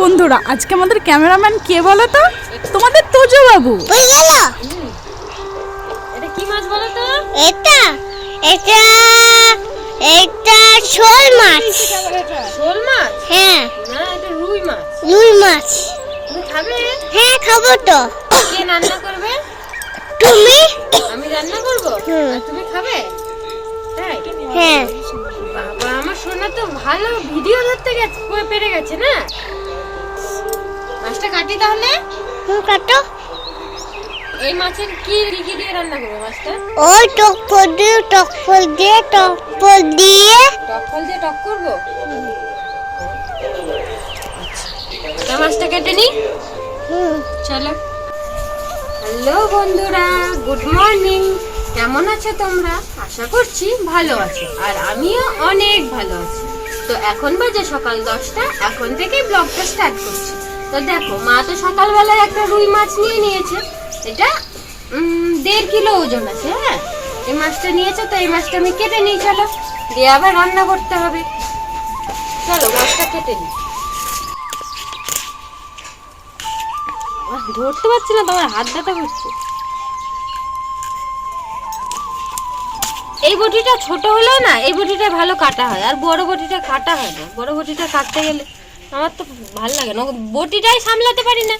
বন্ধুরা আজকে আমাদের ক্যামেরাম্যান কে বলো তো? তোমাদের তোজো বাবু। এটা কি মাছ বলো তো? এটা এটা এটা শোল মাছ। শোল মাছ? হ্যাঁ। না এটা রুই মাছ। রুই মাছ। তুমি খাবে? হ্যাঁ খাব তো। কে রান্না করবে? তুমি? আমি রান্না করব? হুম। তুমি খাবে? তাই? হ্যাঁ। তো ভালো ভিডিও ধরতে গেছে পেরে গেছে না? মাছটা কাটি তাহলে? তুমি কাটো। এই মাছের কি কি দিয়ে রান্না করবে মাছটা? ওই টক ফল দিয়ে টক ফল দিয়ে টক ফল দিয়ে। টক ফল দিয়ে টক করব? তা মাছটা কেটে নি? হুম। চলো। হ্যালো বন্ধুরা গুড মর্নিং। কেমন আছো তোমরা? আশা করছি ভালো আছো আর আমিও অনেক ভালো আছি। তো এখন বাজে সকাল দশটা, এখন থেকে ব্লগটা স্টার্ট করছি। তো দেখো, মা তো সকালবেলায় একটা রুই মাছ নিয়ে নিয়েছে। এটা দেড় কিলো ওজন আছে হ্যাঁ? এই মাছটা নিয়েছে, তো এই মাছটা আমি কেটে নিই, চলো। দিয়ে আবার রান্না করতে হবে। চলো, মাছটা কেটে নিই। ধরতে পারছি না, তোমার হাত ব্যথা করছে। এই বটিটা ছোট হলেও না, এই বটিটা ভালো কাটা হয়। আর বড় বটিটা কাটা হয় না। বড় বটিটা কাটতে গেলে আমার তো ভালো লাগে না। বটিটাই সামলাতে পারি না।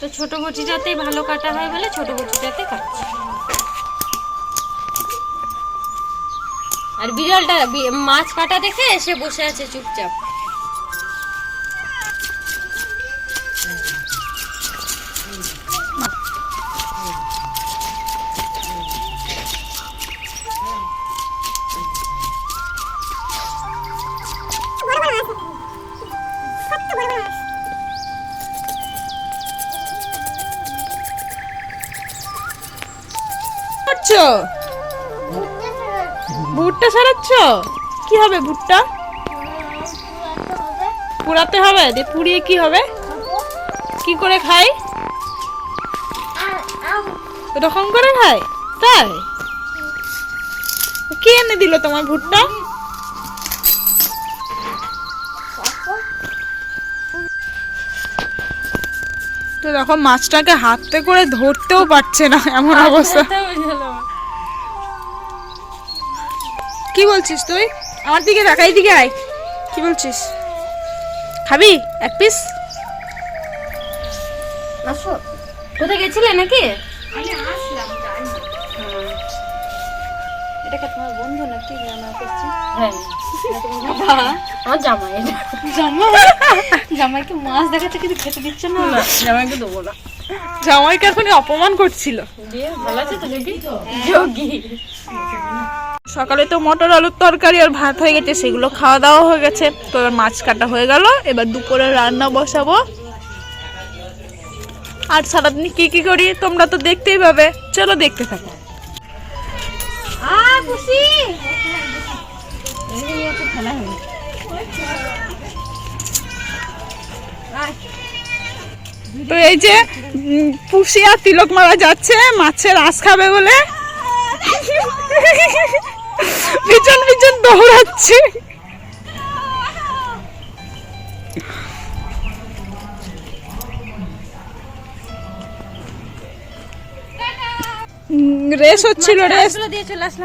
তো ছোট বটিটাতেই ভালো কাটা হয় বলে ছোট বটিটাতে কাটছি আর বিড়ালটা মাছ কাটা দেখে এসে বসে আছে চুপচাপ। করছ ভুট্টা সারাচ্ছ কি হবে ভুট্টা পুরাতে হবে? দিয়ে পুড়িয়ে কি হবে? কি করে খাই? এরকম করে খায় তাই? কে এনে দিল তোমার ভুট্টা? তো দেখো মাছটাকে হাতে করে ধরতেও পারছে না এমন অবস্থা। কি বলছিস তুই? আমার দিকে তাকাই দিকে আয়। কি বলছিস? খাবি? এক পিস আসো। কোথায় গেছিলে নাকি? এটা তোমার বন্ধু নাকি? রান্না করছি হ্যাঁ। আমার জামাই। জামাইকে মাছ দেখাচ্ছে কিন্তু খেতে দিচ্ছে না। জামাইকে দেবো না। জামাইকে এখন অপমান করছিল। ভালো আছে তো যোগী। যোগী সকালে তো মটর আলুর তরকারি আর ভাত হয়ে গেছে সেগুলো খাওয়া দাওয়া হয়ে গেছে। তো এবার মাছ কাটা হয়ে গেল এবার দুপুরে রান্না বসাবো। আর সারাদিন কি কি করি তোমরা তো দেখতেই পাবে চলো দেখতে থাকো। তো এই যে উম, পুষি আর তিলক মারা যাচ্ছে মাছের আঁশ খাবে বলে। পিছন পিছন দৌড়াচ্ছে। রেস হচ্ছিল রেস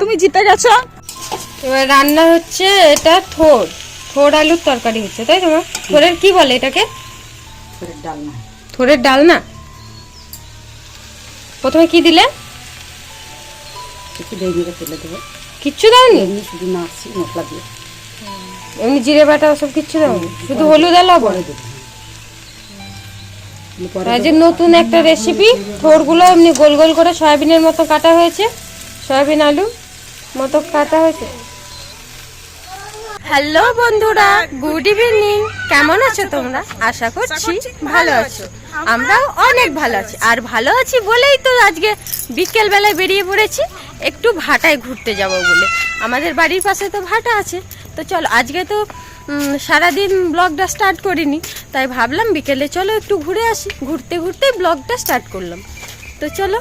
তুমি জিতে গেছো। এবার রান্না হচ্ছে এটা থোর। থোর আলুর তরকারি হচ্ছে তাই তোমার থোরের কি বলে এটাকে? থোরের ডাল না। প্রথমে কি দিলে? দেবো। কিচ্ছু দাওনি এমনি শুধু মাছ মশলা দিয়ে। এমনি জিরে বাটা সব কিচ্ছু দাওনি শুধু হলুদ আর লবণ? যে নতুন একটা রেসিপি থোরগুলো এমনি গোল গোল করে সয়াবিনের মতো কাটা হয়েছে। সয়াবিন আলু মতো কাটা হয়েছে। হ্যালো বন্ধুরা গুড ইভিনিং। কেমন আছো তোমরা? আশা করছি ভালো আছো। আমরাও অনেক ভালো আছি। আর ভালো আছি বলেই তো আজকে বিকেল বেলায় বেরিয়ে পড়েছি। একটু ভাটায় ঘুরতে যাব বলে। আমাদের বাড়ির পাশে তো ভাটা আছে। তো চলো আজকে তো সারাদিন ব্লগটা স্টার্ট করিনি। তাই ভাবলাম বিকেলে চলো একটু ঘুরে আসি। ঘুরতে ঘুরতে ব্লগটা স্টার্ট করলাম। তো চলো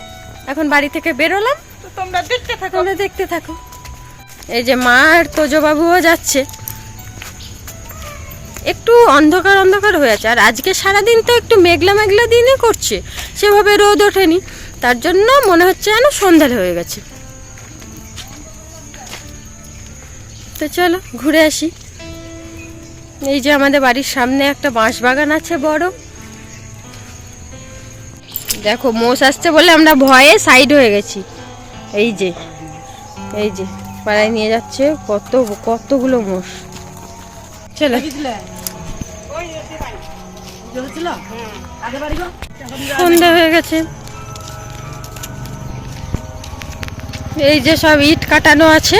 এখন বাড়ি থেকে বেরোলাম। তোমরা দেখতে থাকো। তোমরা দেখতে থাকো। এই যে মা আর তোজো বাবুও যাচ্ছে। একটু অন্ধকার অন্ধকার হয়ে আছে। আর আজকে সারাদিন তো একটু মেঘলা মেঘলা দিনই করছে। সেভাবে রোদ ওঠেনি। তার জন্য মনে হচ্ছে যেন সন্ধ্যা হয়ে গেছে। তো চলো, ঘুরে আসি। এই যে আমাদের বাড়ির সামনে একটা বাঁশ বাগান আছে বড়। দেখো, মোষ আসছে বলে আমরা ভয়ে সাইড হয়ে গেছি। এই যে এই যে, পাড়ায় নিয়ে যাচ্ছে কত, কতগুলো মোষ। চলো। এই যে সব ইট কাটানো আছে।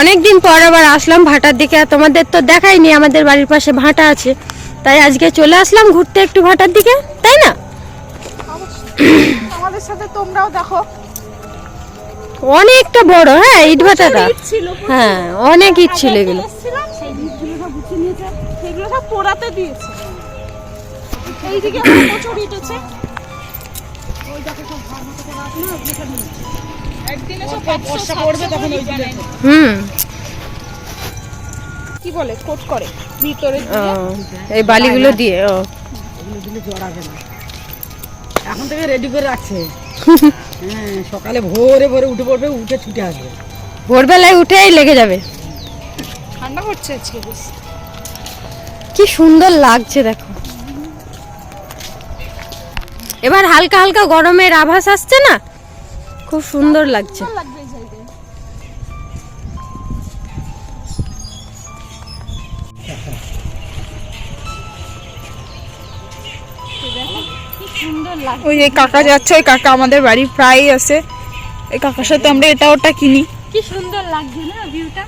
অনেকদিন পর আবার আসলাম ভাটার দিকে তোমাদের তো দেখাইনি, আমাদের বাড়ির পাশে ভাটা আছে। তাই আজকে চলে আসলাম ঘুরতে একটু ভাটার দিকে, তাই না? আমাদের সাথে তোমরাও দেখো। অনেকটা বড় হ্যাঁ ইট ভাটাটা। ইট হ্যাঁ অনেক ইট ছিল এগুলো। সেগুলো সব পোড়াতে দিয়েছে। এইদিকে হুম। কি বলে? কোট করে। ভিতরে ও, এই বালিগুলো দিয়ে ও। দিলে না। এখন থেকে রেডি করে রাখছে। হ্যাঁ সকালে ভোরে ভোরে উঠে পড়বে উঠে ছুটে আসবে। ভোরবেলায় উঠেই লেগে যাবে। ঠান্ডা করছে আজকে বেশ। কি সুন্দর লাগছে দেখো। এবার হালকা হালকা গরমের আভাস আসছে না? খুব সুন্দর লাগছে। ওই যে কাকা যাচ্ছে ওই কাকা আমাদের বাড়ি প্রায়ই আসে এই কাকার সাথে আমরা এটা ওটা কিনি। কি সুন্দর লাগছে না ভিউটা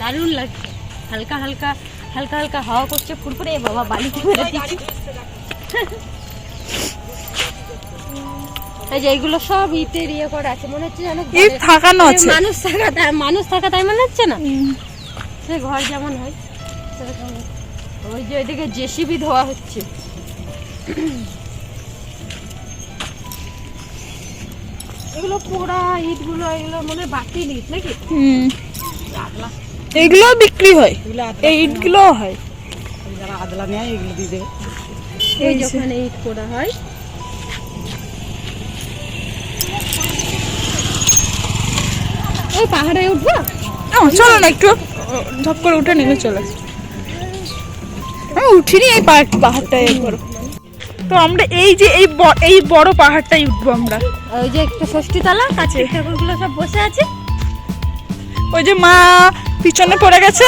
দারুণ লাগছে। হালকা হালকা হালকা হালকা হাওয়া করছে ফুরফুরে বাবা ফেলে দিচ্ছি এই যে এগুলো সব ইটের ইয়ে করে আছে মনে হচ্ছে থাকানো আছে। মানুষ থাকা তাই মানুষ থাকা তাই মনে হচ্ছে না? সে ঘর যেমন হয় ওই যে ওইদিকে জেসিবি ধোয়া হচ্ছে। এগুলো পোড়া ইটগুলো এগুলো মনে বাতিল ইট নাকি? হুম। এগুলো বিক্রি হয়। এই ইটগুলো হয়। যারা আদলা নেয় এগুলো দিয়ে দেবে ওই যখন ইট পোড়া হয়। ওই পাহাড়ে উঠবো? চলো না একটু। ঝপ করে উঠে নিলে চলে। আমি উঠিনি এই পাহাড় পাহাড়টায় একবার। তো আমরা এই যে এই এই বড় পাহাড়টাই উঠবো আমরা। ওই যে একটা ষষ্ঠী তলা কাছে ঠাকুরগুলো সব বসে আছে। ওই যে মা পিছনে পড়ে গেছে।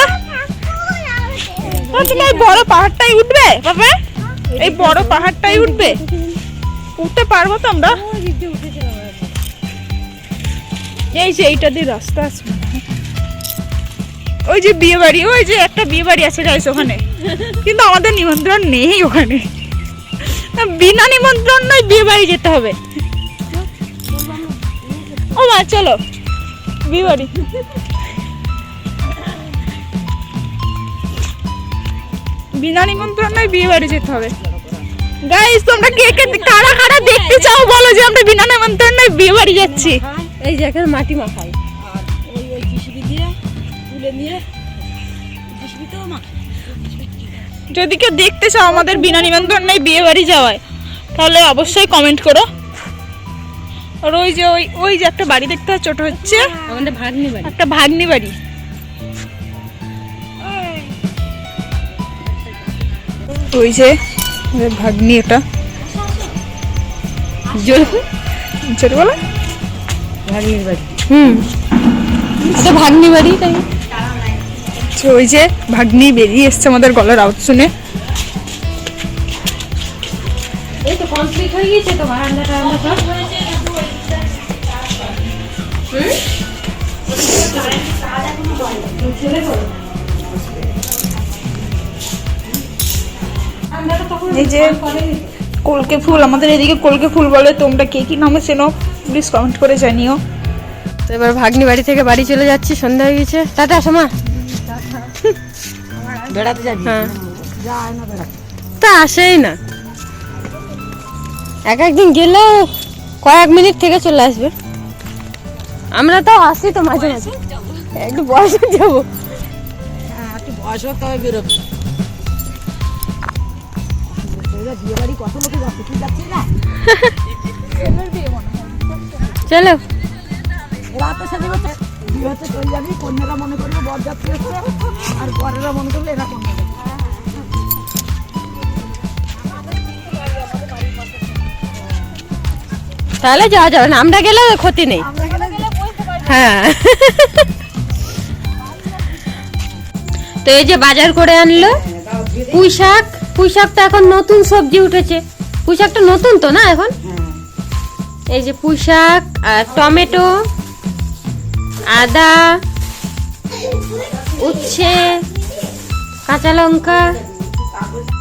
তুমি এই বড় পাহাড়টাই উঠবে বাবা? এই বড় পাহাড়টাই উঠবে। উঠতে পারব তো আমরা? এই যে এইটা দিয়ে রাস্তা আছে। ওই যে বিয়ে বাড়ি ওই যে একটা বিয়ে বাড়ি আছে গাইস ওখানে। কিন্তু আমাদের নিমন্ত্রণ নেই ওখানে। বিনা নিমন্ত্রণ নয় বিয়ে বাড়ি যেতে হবে। ও মা চলো। বিয়ে বাড়ি। বিনা নিমন্ত্রণ নয় বিয়ে বাড়ি যেতে হবে। গাইস তোমরা কে কে কারা কারা দেখতে চাও বলো যে আমরা বিনা নিমন্ত্রণ নয় বিয়ে বাড়ি যাচ্ছি। এই যে এখানে মাটি মাখায় আর ওই ওই জিসিবি দিয়ে তুলে নিয়ে জিসিবিতেও মা যদি কেউ দেখতে চাও আমাদের বিনা নিমন্ত্রণ বিয়ে বাড়ি যাওয়ায় তাহলে অবশ্যই কমেন্ট করো। আর ওই যে ওই ওই যে একটা বাড়ি দেখতে ছোট হচ্ছে আমাদের ভাগ্নি বাড়ি। একটা ভাগ্নি বাড়ি। ওই যে ভাগ্নি এটা ছোট বলে বাড়ি। হুম। এটা ভাগ্নি বাড়ি তাই তো ওই যে ভাগ্নি বেরিয়ে এসছে আমাদের গলার আওয়াজ শুনে। এই যে কলকে ফুল আমাদের এদিকে কলকে ফুল বলে তোমরা কে কি নামে চেনো প্লিজ কমেন্ট করে জানিও। তো এবার ভাগ্নি বাড়ি থেকে বাড়ি চলে যাচ্ছি সন্ধ্যা হয়ে গেছে। টাটা সমা। বেড়াতে যাবি? হ্যাঁ। তা আসেই না। এক একদিন গেলেও কয়েক মিনিট থেকে চলে আসবে। আমরা তো আসি তো মাঝে মাঝে। একটু বয়সে যাব। হ্যাঁ বয়স না? চলো। রাতে সাথে করছে বিয়ে হচ্ছে চলে যাবি কন্যারা মনে করবে বর যাত্রী হচ্ছে আর বরেরা মনে করবে এরা কন্যা তাহলে যাওয়া যাবে না আমরা গেলে ক্ষতি নেই। হ্যাঁ। তো এই যে বাজার করে আনলো পুঁই শাক পুঁই শাক তো এখন নতুন সবজি উঠেছে। পুঁই শাকটা নতুন তো না এখন? এই যে পুঁই শাক আর টমেটো আদা, উচ্ছে, কাঁচা লঙ্কা।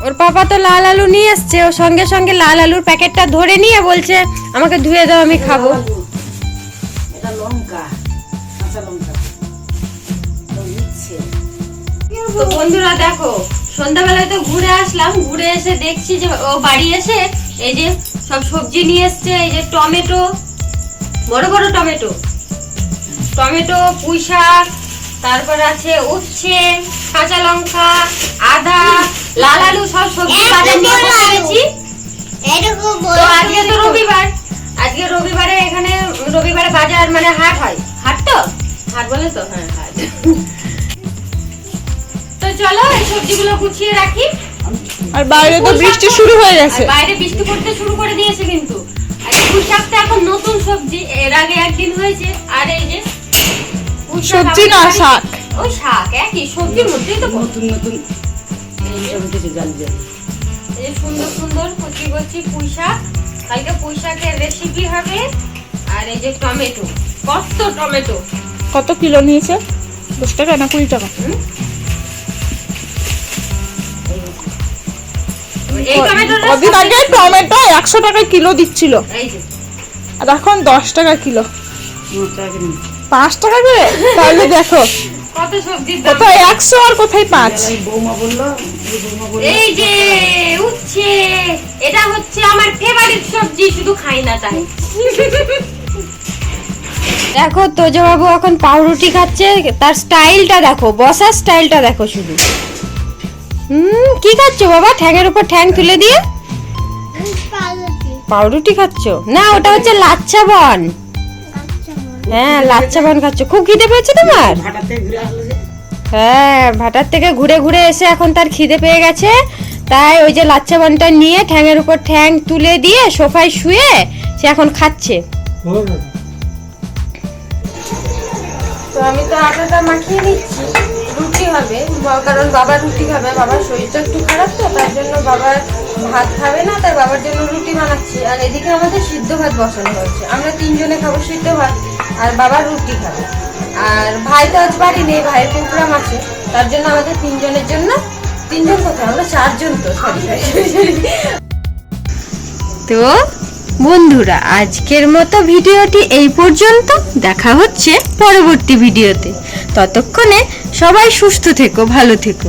ওর পাপা তো লাল আলু নিয়ে এসছে, ও সঙ্গে সঙ্গে লাল আলুর প্যাকেটটা ধরে নিয়ে বলছে, আমাকে ধুয়ে দাও, আমি খাব। বন্ধুরা দেখো, সন্ধ্যাবেলায় তো ঘুরে আসলাম, ঘুরে এসে দেখছি যে ও বাড়ি এসে এই যে সব সবজি নিয়ে এসছে, এই যে টমেটো, বড় বড় টমেটো। টমেটো পুঁই শাক তারপর আছে উচ্ছে কাঁচা লঙ্কা আদা লাল আলু সব সবজি বাজার নিয়ে বসে গেছি তো আজকে তো রবিবার। আজকে রবিবারে এখানে রবিবারে বাজার মানে হাট হয়। হাট তো? হাট বলে তো? হ্যাঁ হাট। তো চলো এই সবজিগুলো গুছিয়ে রাখি। আর বাইরে তো বৃষ্টি শুরু হয়ে গেছে। বাইরে বৃষ্টি পড়তে শুরু করে দিয়েছে কিন্তু। আর এই পুঁই শাকটা এখন নতুন সবজি। এর আগে একদিন হয়েছে। আর এই যে সবজি না, শাক। ওই শাক একই সবজির মধ্যেই তো। নতুন নতুন। এইসব জাল জাল এই সুন্দর সুন্দর কচি কচি পুঁই শাক। কালকে পুঁই শাকের রেসিপি হবে। আর এই যে টমেটো কত টমেটো? কত কিলো নিয়েছে? দশ টাকা না কুড়ি টাকা? কদিন আগে টমেটো একশো টাকা কিলো দিচ্ছিল। আর এখন দশ টাকা কিলো। পাঁচ টাকা করে? তাহলে দেখো কোথায় একশো আর কোথায় পাঁচ? এই বৌমা বলল এই বৌমা বলল। এই যে উচ্ছে এটা হচ্ছে আমার ফেভারিট সবজি শুধু খাই না তাই। দেখো তোজো বাবু এখন পাউরুটি খাচ্ছে তার স্টাইলটা দেখো বসার স্টাইলটা দেখো শুধু। হুম কি খাচ্ছো বাবা? ঠ্যাঙের উপর ঠ্যাং তুলে দিয়ে? পাউরুটি। পাউরুটি খাচ্ছো? না ওটা হচ্ছে লাচ্ছা বন। হ্যাঁ লাচ্ছা বন খাচ্ছো। খুব খিদে পেয়েছে তোমার? হ্যাঁ ভাটার থেকে ঘুরে ঘুরে এসে এখন তার খিদে পেয়ে গেছে। তাই ওই যে লাচ্চা বানটা নিয়ে ঠ্যাঙের উপর ঠ্যাং তুলে দিয়ে সোফায় শুয়ে সে এখন খাচ্ছে। তো আমি তো আটাটা মাখিয়ে নিচ্ছি। রুটি হবে। কারণ বাবা রুটি খাবে। বাবার শরীরটা একটু খারাপ তো তার জন্য বাবার ভাত খাবে না তাই বাবার জন্য রুটি বানাচ্ছি। আর এদিকে আমাদের সিদ্ধ ভাত বসানো হয়েছে। আমরা তিনজনে খাব সিদ্ধ ভাত। আর বাবা রুটি খাবে। আর ভাই তো আজ বাড়ি নেই, ভাইয়ের প্রোগ্রাম আছে। তার জন্য আমাদের তিনজনের জন্য, তিনজন কোথায় আমরা চারজন তো তো বন্ধুরা, আজকের মতো ভিডিওটি এই পর্যন্ত। দেখা হচ্ছে পরবর্তী ভিডিওতে। ততক্ষণে সবাই সুস্থ থেকো, ভালো থেকো।